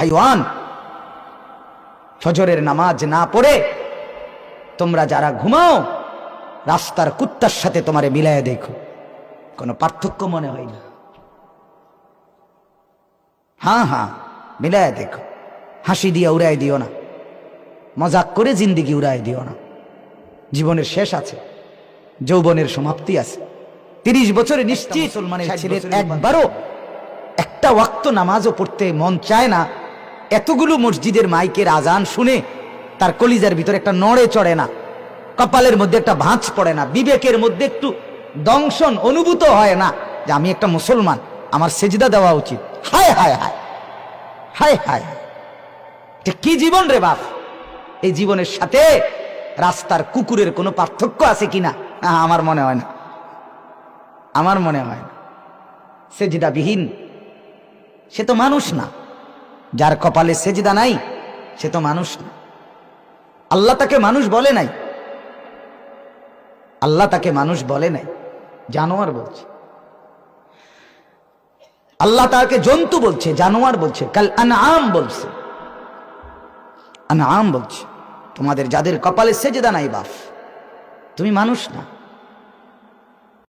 হাইওয়ান। ফজরের নামাজ না পড়ে তোমরা যারা ঘুমাও রাস্তার কুত্তার সাথে তোমারে মিলায় দেখো। কোনো পার্থক্য মনে হয় না। হ্যাঁ হ্যাঁ মিলায় দেখো। হাসি দিয়ে উড়াই দিও না। মজাক করে জিন্দিগি উড়াই দিও না। জীবনের শেষ আছে যৌবনের সমাপ্তি আছে। তিরিশ বছরে নিশ্চিত মুসলমানের ছেলের একবারও একটা ওয়াক্ত নামাজও পড়তে মন চায় না। এতগুলো মসজিদের মাইকের আজান শুনে তার কলিজার ভিতরে একটা নড়ে চড়ে না। কপালের মধ্যে একটা ভাঁজ পড়ে না। বিবেকের মধ্যে একটু দংশন অনুভূত হয় না যে আমি একটা মুসলমান, আমার সেজদা দেওয়া উচিত। হায় হায় হায় হায় হায় কি জীবন রে বাপ? এই জীবনের সাথে রাস্তার কুকুরের কোনো পার্থক্য আছে কিনা আমার মনে হয় না। আমার মনে হয় না। সেজদাবিহীন। সে তো মানুষ না। যার কপালে সেজদা নাই, সে তো মানুষ না। আল্লাহ তাকে মানুষ বলে নাই। আল্লাহ তাকে মানুষ বলে নাই। জানোয়ার বলছে। আল্লাহ তাকে জন্তু বলছে, জানোয়ার বলছে। কাল আম বলছে। আম বলছে, তোমাদের যাদের কপালে সেজদা নাই বাপ, তুমি মানুষ না।